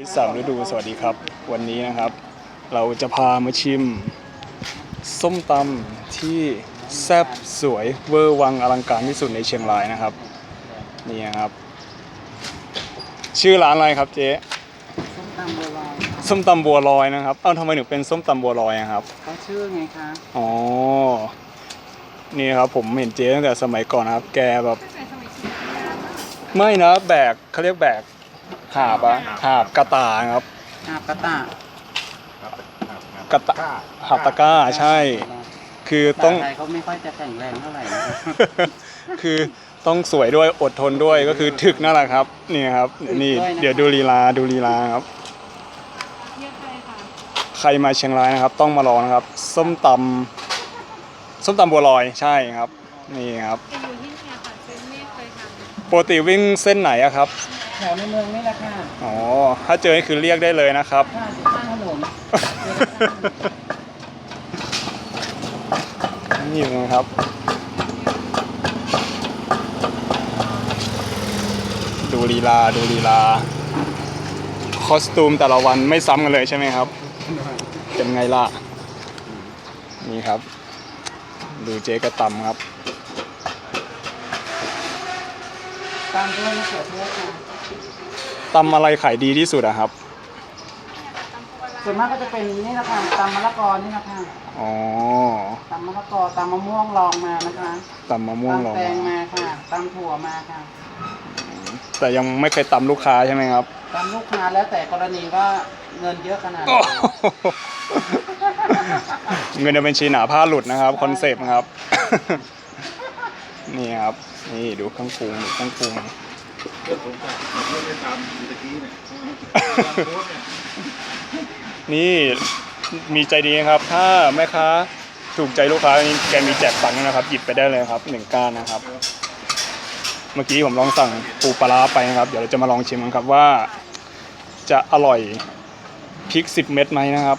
วิทย์สามฤดูสวัสดีครับ วันนี้นะครับ เราจะพามาชิม ส้มตำที่แซ่บสวยเวอร์วังอลังการที่สุดในเชียงรายนะครับ นี่ครับ ชื่อร้านอะไรครับเจ๊ส้มตำบัวลอยส้มตำบัวลอยนะครับ เอ้าทำไมถึงเป็นส้มตำบัวลอยอะครับเขาชื่อไงคะอ๋อนี่ครับผมเห็นเจ๊ตั้งแต่สมัยก่อนนะครับ แกแบบไม่นะแบกเขาเรียกแบก หาบอะหาบกระตาครับหาบกระตะกระตาหาบตะกร้าใช่ คือต้องแต่ไทยเขาไม่ค่อยจะแข็งแรงเท่าไหร่นะคะคือต้องสวยด้วยอดทนด้วยก็คือถึกนั่นแหละครับ นี่ครับนี่เดี๋ยวดูลีลาดูลีลาครับใครมาเชียงรายนะครับ ต้องมาลองนะครับ ส้มตำส้มตำบัวลอยใช่ครับ นี่ครับจะอยู่ที่เนี่ยค่ะเซนไม่เคยทำปกติวิ่งเส้นไหนอะครับ แถวในเมืองนี่แหละค่ะอ๋อ ถ้าเจอนี่คือเรียกได้เลยนะครับข้างข้างถนนนี่นะครับ ดูลีลาดูลีลา คอสตูมแต่ละวันไม่ซ้ำกันเลยใช่ไหมครับ เป็นไงล่ะ นี่ครับ ดูเจ๊กระตำครับ ตามด้วยมะเขือเทศค่ะตำอะไรขายดีที่สุดอะครับ ส่วนมากก็จะเป็นนี่นะคะตำมะละกอนี่นะคะอ๋อตำมะละกอตำมะม่วงลองมานะคะตำมะม่วงลองตำแตงมามาค่ะตำถั่วมาค่ะแต่ยังไม่เคยตำลูกค้าใช่ไหมครับตำลูกค้าแล้วแต่กรณีว่าเงินเยอะขนาดไหนเงินในบัญชีหนาผ้าหลุดนะครับคอนเซปต์นะครับ นี่ครับ นี่ดูเครื่องปรุงดูเครื่องปรุงนี่มีใจดีครับ ถ้าแม่ค้าถูกใจลูกค้านี่แกมีแจกตังนะครับ หยิบไปได้เลยครับหนึ่งก้านนะครับ เมื่อกี้ผมลองสั่งปูปลาร้าไปนะครับ เดี๋ยวเราจะมาลองชิมกันครับว่า จะอร่อยพริก10เม็ดไหมนะครับ